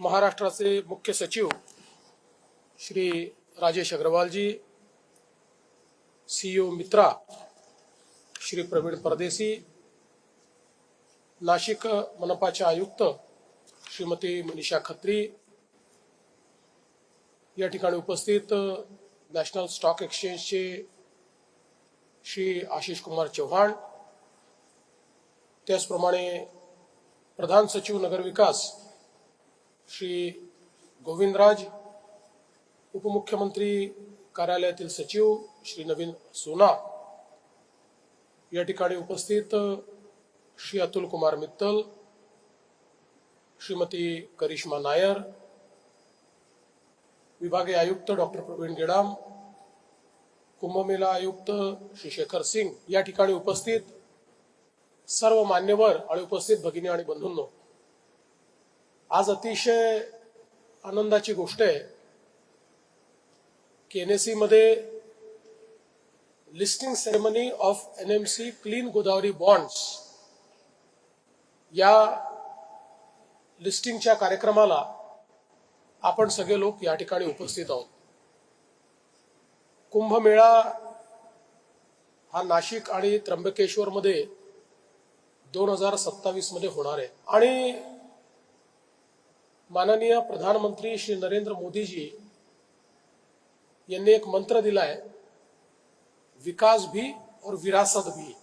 महाराष्ट्राचे मुख्य सचिव श्री राजेश अग्रवालजी सीईओ मित्रा श्री प्रवीण परदेसी नाशिक मनपाचे आयुक्त श्रीमती मनीषा खत्री या ठिकाणी उपस्थित नॅशनल स्टॉक एक्सचेंजचे श्री आशिष कुमार चव्हाण त्याचप्रमाणे प्रधान सचिव नगर विकास श्री गोविंदराज उपमुख्यमंत्री कार्यालयातील सचिव श्री नवीन सोना. या ठिकाणी उपस्थित श्री अतुल कुमार मित्तल श्रीमती करिश्मा नायर विभागीय आयुक्त डॉक्टर प्रवीण गेडाम कुंभमेला आयुक्त श्री शेखर सिंग या ठिकाणी उपस्थित सर्व मान्यवर आणि उपस्थित भगिनी आणि बंधूंनो आज अतिशय आनंदाची गोष्ट आहे. की एनएससी मध्ये listing ceremony of N M C clean Godavari bonds या लिस्टिंगच्या कार्यक्रमाला आपण सगळे लोक या ठिकाणी उपस्थित आहोत. कुंभमेळा हा नाशिक आणि त्र्यंबकेश्वरमध्ये दोन हजार सत्तावीसमध्ये होणार आहे. आणि माननीय प्रधानमंत्री श्री नरेंद्र मोदीजी यांनी एक मंत्र दिलाय विकास भी और विरासत भी.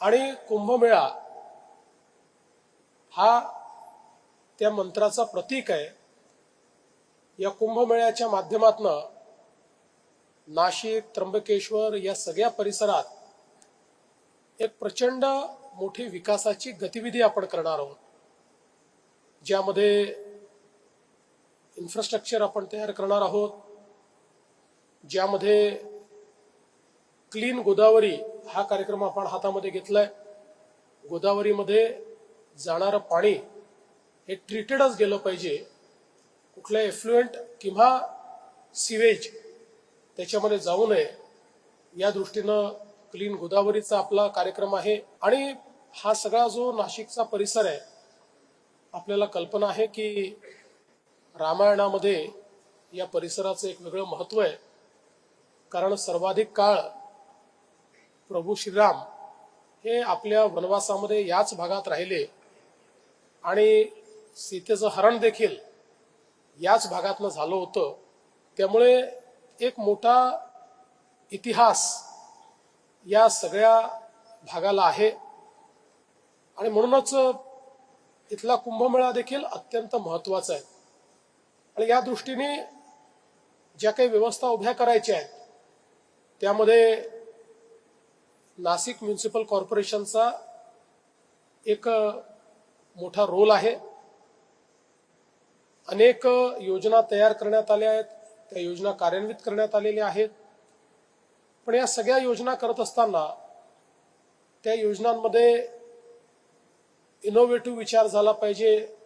आणि कुंभमेळा हा त्या मंत्राचा प्रतीक आहे. या कुंभमेळ्याच्या माध्यमातनं नाशिक त्र्यंबकेश्वर या सगळ्या परिसरात एक प्रचंड मोठी विकासाची गतिविधी आपण करणार आहोत. ज्यामध्ये इन्फ्रास्ट्रक्चर आपण तयार करणार आहोत ज्यामध्ये क्लीन गोदावरी हा कार्यक्रम आपण हातामध्ये घेतलाय. गोदावरीमध्ये जाणारं पाणी हे ट्रीटेडच गेलं पाहिजे. कुठल्या एफ्लुएंट किंवा सिवेज त्याच्यामध्ये जाऊ नये. या दृष्टीनं क्लीन गोदावरीचा आपला कार्यक्रम आहे. आणि हा सगळा जो नाशिकचा परिसर आहे आपल्याला कल्पना आहे की रामायणामध्ये या परिसराचं एक वेगळं महत्त्व आहे. कारण सर्वाधिक काळ प्रभू श्रीराम हे आपल्या वनवासामध्ये याच भागात राहिले आणि सीतेचं हरण देखील याच भागातनं झालं होतं. त्यामुळे एक मोठा इतिहास या सगळ्या भागाला आहे. आणि म्हणूनच इथला कुंभमेळा देखील अत्यंत महत्त्वाचा आहे. आणि या दृष्टीने ज्या काही व्यवस्था उभ्या करायच्या आहेत त्यामध्ये नाशिक म्युन्सिपल कॉर्पोरेशनचा एक मोठा रोल आहे. अनेक योजना तयार करण्यात आल्या आहेत त्या योजना कार्यान्वित करण्यात आलेल्या आहेत. पण या सगळ्या योजना करत असताना त्या योजनांमध्ये इनोव्हेटिव्ह विचार झाला पाहिजे.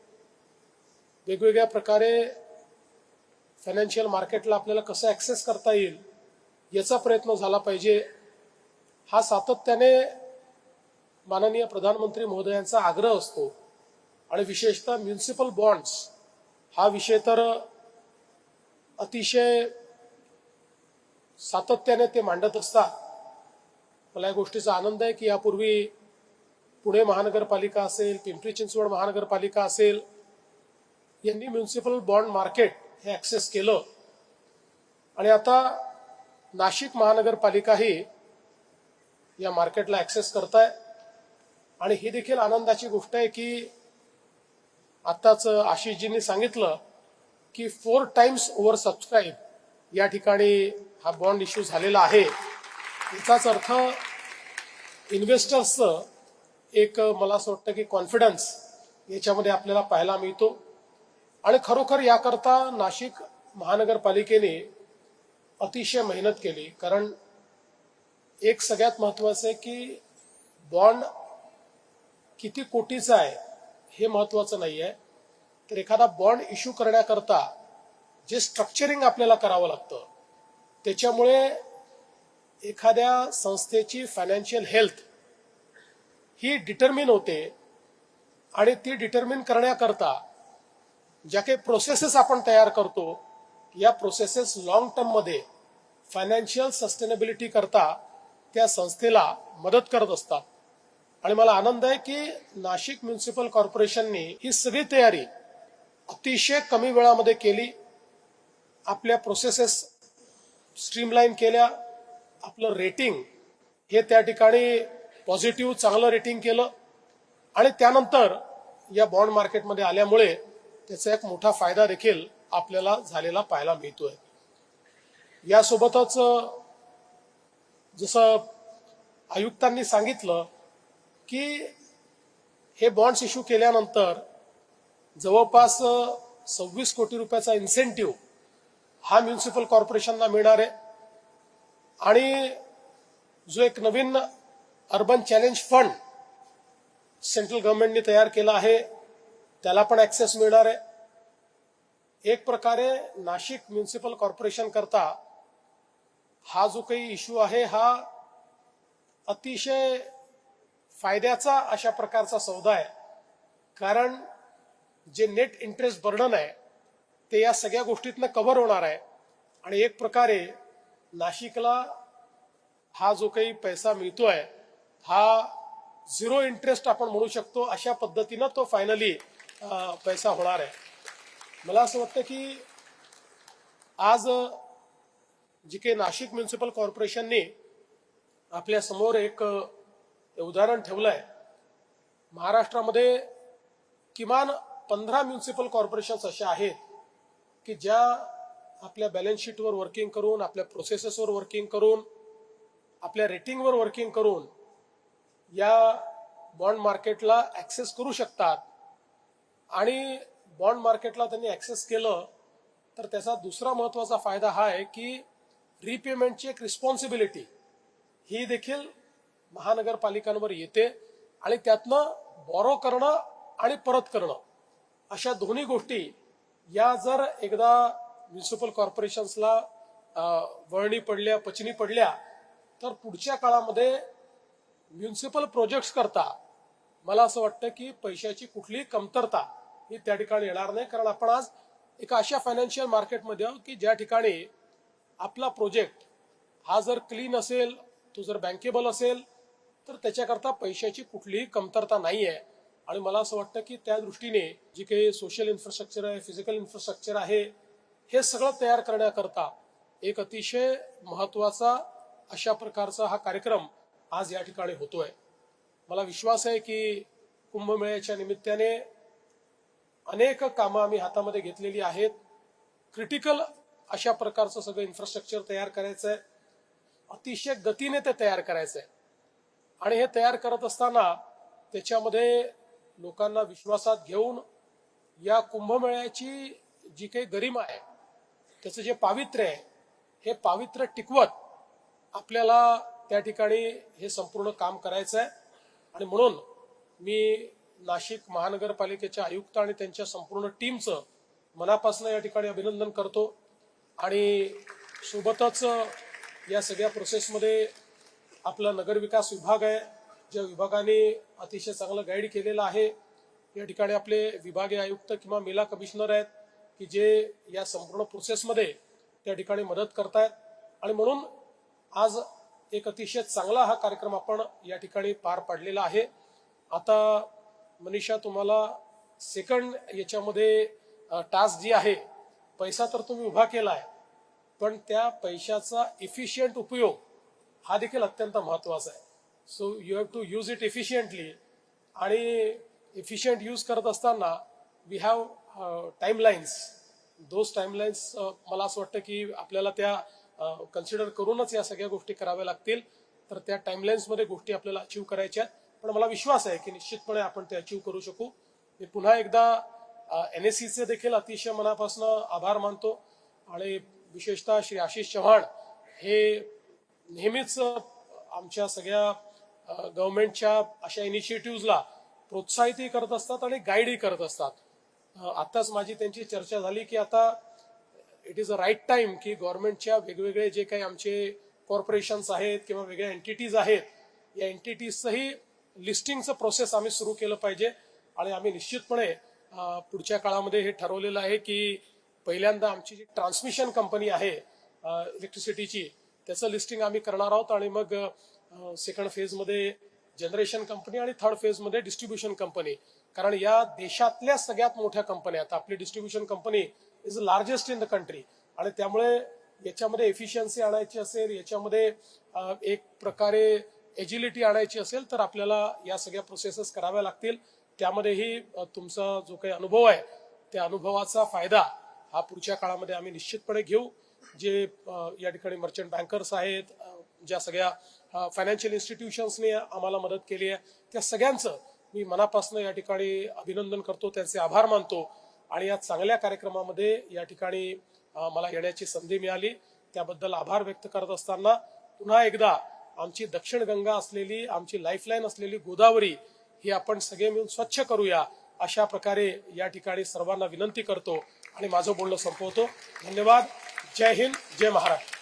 वेगवेगळ्या प्रकारे फायनान्शियल मार्केटला आपल्याला कसं ऍक्सेस करता येईल याचा प्रयत्न झाला पाहिजे. हा सातत्याने माननीय प्रधानमंत्री महोदयांचा आग्रह असतो. आणि विशेषतः म्युन्सिपल बॉन्ड्स हा विषय तर अतिशय सातत्याने ते मांडत असतात. मला या गोष्टीचा आनंद आहे की यापूर्वी पुणे महानगरपालिका असेल पिंपरी चिंचवड महानगरपालिका असेल यांनी म्युन्सिपल बॉन्ड मार्केट हे ऍक्सेस केलं. आणि आता नाशिक महानगरपालिकाही या मार्केटला ऍक्सेस आहे आणि ही देखील आनंदाची गोष्ट आहे की आताच आशिषजींनी सांगितलं की फोर टाइम्स ओव्हर सबस्क्राईब या ठिकाणी हा बॉन्ड इश्यू झालेला आहे. याचाच अर्थ इन्व्हेस्टर्सचं एक मला असं वाटतं की कॉन्फिडन्स याच्यामध्ये आपल्याला पाहायला मिळतो. आणि खरोखर याकरता नाशिक महानगरपालिकेने अतिशय मेहनत केली. कारण एक सगळ्यात महत्वाचं आहे की बॉन्ड किती कोटीचा आहे हे महत्वाचं नाही आहे. तर एखादा बॉन्ड इश्यू करण्याकरता जे स्ट्रक्चरिंग आपल्याला करावं लागतं त्याच्यामुळे एखाद्या संस्थेची फायनान्शियल हेल्थ ही डिटर्मिन होते आणि ती डिटर्मिन करण्याकरता ज्या काही प्रोसेसेस आपण तयार करतो या प्रोसेसेस लॉंग टर्ममध्ये फायनान्शियल सस्टेनेबिलिटी करता त्या संस्थेला मदत करत असतात. आणि मला आनंद आहे की नाशिक म्युन्सिपल कॉर्पोरेशननी ही सगळी तयारी अतिशय कमी वेळामध्ये केली. आपल्या प्रोसेसेस स्ट्रीमलाईन केल्या. आपलं रेटिंग हे त्या ठिकाणी पॉझिटिव्ह चांगलं रेटिंग केलं. आणि त्यानंतर या बॉन्ड मार्केटमध्ये आल्यामुळे त्याचा एक मोठा फायदा देखील आपल्याला झालेला पाहायला मिळतोय. यासोबतच जसं आयुक्तांनी सांगितलं की हे बॉन्ड्स इश्यू केल्यानंतर जवळपास सव्वीस कोटी रुपयाचा इन्सेंटिव्ह हा म्युन्सिपल कॉर्पोरेशनला मिळणार आहे. आणि जो एक नवीन अर्बन चॅलेंज फंड सेंट्रल गव्हर्नमेंटने तयार केला आहे. त्याला पण ऍक्सेस मिळणार आहे. एक प्रकारे नाशिक म्युन्सिपल कॉर्पोरेशन करता हा जो काही इश्यू आहे हा अतिशय फायद्याचा अशा प्रकारचा सौदा आहे. कारण जे नेट इंटरेस्ट बर्डन आहे ते या सगळ्या गोष्टीतनं कव्हर होणार आहे. आणि एक प्रकारे नाशिकला हा जो काही पैसा मिळतो आहे हा झिरो इंटरेस्ट आपण म्हणू शकतो अशा पद्धतीनं तो फायनली पैसा होणार आहे. मला असं वाटतं की आज जी काही नाशिक म्युन्सिपल कॉर्पोरेशनने आपल्यासमोर एक उदाहरण ठेवलं आहे महाराष्ट्रामध्ये किमान पंधरा म्युन्सिपल कॉर्पोरेशन्स अशा आहेत की ज्या आपल्या बॅलन्स शीटवर वर्किंग करून आपल्या प्रोसेसेसवर वर्किंग करून आपल्या रेटिंगवर वर्किंग करून या बॉन्ड मार्केटला ऍक्सेस करू शकतात. आणि बॉन्ड मार्केटला त्यांनी ऍक्सेस केलं तर त्याचा दुसरा महत्त्वाचा फायदा हा आहे की रिपेमेंटची एक रिस्पॉन्सिबिलिटी ही देखील महानगरपालिकांवर येते आणि त्यातनं बॉरो करणं आणि परत करणं अशा दोन्ही गोष्टी या जर एकदा म्युन्सिपल कॉर्पोरेशन्सला वळणी पडल्या पचनी पडल्या तर पुढच्या काळामध्ये म्युन्सिपल प्रोजेक्ट्स करता मला असं वाटतं की पैशाची कुठलीही कमतरता ही त्या ठिकाणी येणार नाही. कारण आपण आज एका अशा फायनान्शियल मार्केटमध्ये आहोत की ज्या ठिकाणी आपला प्रोजेक्ट हा जर क्लीन असेल तो जर बँकेबल असेल तर त्याच्याकरता पैशाची कुठलीही कमतरता नाही आहे आणि मला असं वाटतं की त्या दृष्टीने जी काही सोशल इन्फ्रास्ट्रक्चर आहे फिजिकल इन्फ्रास्ट्रक्चर आहे हे सगळं तयार करण्याकरता एक अतिशय महत्त्वाचा अशा प्रकारचा हा कार्यक्रम आज या ठिकाणी होतोय. मला विश्वास आहे की कुंभमेळ्याच्या निमित्ताने अनेक कामं आम्ही हातामध्ये घेतलेली आहेत. क्रिटिकल अशा प्रकारचं सगळं इन्फ्रास्ट्रक्चर तयार करायचं आहे अतिशय गतीने ते तयार करायचं आहे आणि हे तयार करत असताना त्याच्यामध्ये लोकांना विश्वासात घेऊन या कुंभमेळ्याची जी काही गरिमा आहे त्याचं जे पावित्र्य आहे हे पावित्र्य टिकवत आपल्याला त्या ठिकाणी हे संपूर्ण काम करायचं आहे आणि म्हणून मी नाशिक महानगरपालिकेच्या आयुक्त आणि त्यांच्या संपूर्ण टीमचं मनापासून या ठिकाणी अभिनंदन करतो. आणि सोबतच या सगळ्या प्रोसेसमध्ये आपला नगरविकास विभाग आहे ज्या विभागाने अतिशय चांगलं गाईड केलेलं आहे. या ठिकाणी आपले विभागीय आयुक्त किंवा मेला कमिशनर आहेत की जे या संपूर्ण प्रोसेसमध्ये त्या ठिकाणी मदत करतायत. आणि म्हणून आज एक अतिशय चांगला हा कार्यक्रम आपण या ठिकाणी पार पाडलेला आहे. आता मनीषा तुम्हाला सेकंड याच्यामध्ये टास्क जी आहे पैसा तर तुम्ही उभा केलाय पण त्या पैशाचा इफिशियंट उपयोग हा देखील अत्यंत महत्त्वाचा आहे. So you have to use it efficiently आणि इफिशियंट यूज करत असताना we have timelines those timelines मला असं वाटतं की आपल्याला त्या कन्सिडर करूनच या सगळ्या गोष्टी कराव्या लागतील. तर त्या टाईमलाईन्समध्ये गोष्टी आपल्याला अचीव करायच्या पण मला विश्वास आहे की निश्चितपणे आपण ते अचीव करू शकू. मी पुन्हा एकदा एन एस सीचे देखील अतिशय मनापासून आभार मानतो. आणि विशेषतः श्री आशिष चव्हाण हे नेहमीच आमच्या सगळ्या गव्हर्नमेंटच्या अशा इनिशिएटिव्हला प्रोत्साहितही करत असतात आणि गाईडही करत असतात. आत्ताच माझी त्यांची चर्चा झाली की आता it is a right time की गव्हर्नमेंटच्या वेगवेगळे जे काही आमचे कॉर्पोरेशन्स आहेत किंवा वेगळ्या एंटिटीज आहेत या एंटिटीजचंही लिस्टिंगचं प्रोसेस आम्ही सुरू केलं पाहिजे. आणि आम्ही निश्चितपणे पुढच्या काळामध्ये हे ठरवलेलं आहे की पहिल्यांदा आमची जी ट्रान्समिशन कंपनी आहे इलेक्ट्रिसिटीची त्याचं लिस्टिंग आम्ही करणार आहोत आणि मग सेकंड फेजमध्ये जनरेशन कंपनी आणि थर्ड फेजमध्ये डिस्ट्रीब्युशन कंपनी कारण या देशातल्या सगळ्यात मोठ्या कंपन्या आता आपली distribution company is largest in the country आणि त्यामुळे याच्यामध्ये एफिशियन्सी आणायची असेल याच्यामध्ये एक प्रकारे एजिलिटी आणायची असेल तर आपल्याला या सगळ्या प्रोसेसेस कराव्या लागतील. त्यामध्येही तुमचा जो काही अनुभव आहे त्या अनुभवाचा फायदा हा पुढच्या काळामध्ये आम्ही निश्चितपणे घेऊ. जे या ठिकाणी मर्चंट बँकर्स आहेत ज्या सगळ्या फायनान्शियल इन्स्टिट्यूशन्सने आम्हाला मदत केली आहे त्या सगळ्यांचं मी मनापासून या ठिकाणी अभिनंदन करतो त्यांचे आभार मानतो. आणि या चांगल्या कार्यक्रमामध्ये या ठिकाणी मला येण्याची संधी मिळाली. त्याबद्दल आभार व्यक्त करत असताना पुन्हा एकदा आमची दक्षिण गंगा असलेली आमची लाईफलाईन असलेली गोदावरी ही आपण सगळे मिळून स्वच्छ करूया अशा प्रकारे या ठिकाणी सर्वांना विनंती करतो आणि माझं बोलणं संपवतो. धन्यवाद. जय हिंद. जय महाराष्ट्र.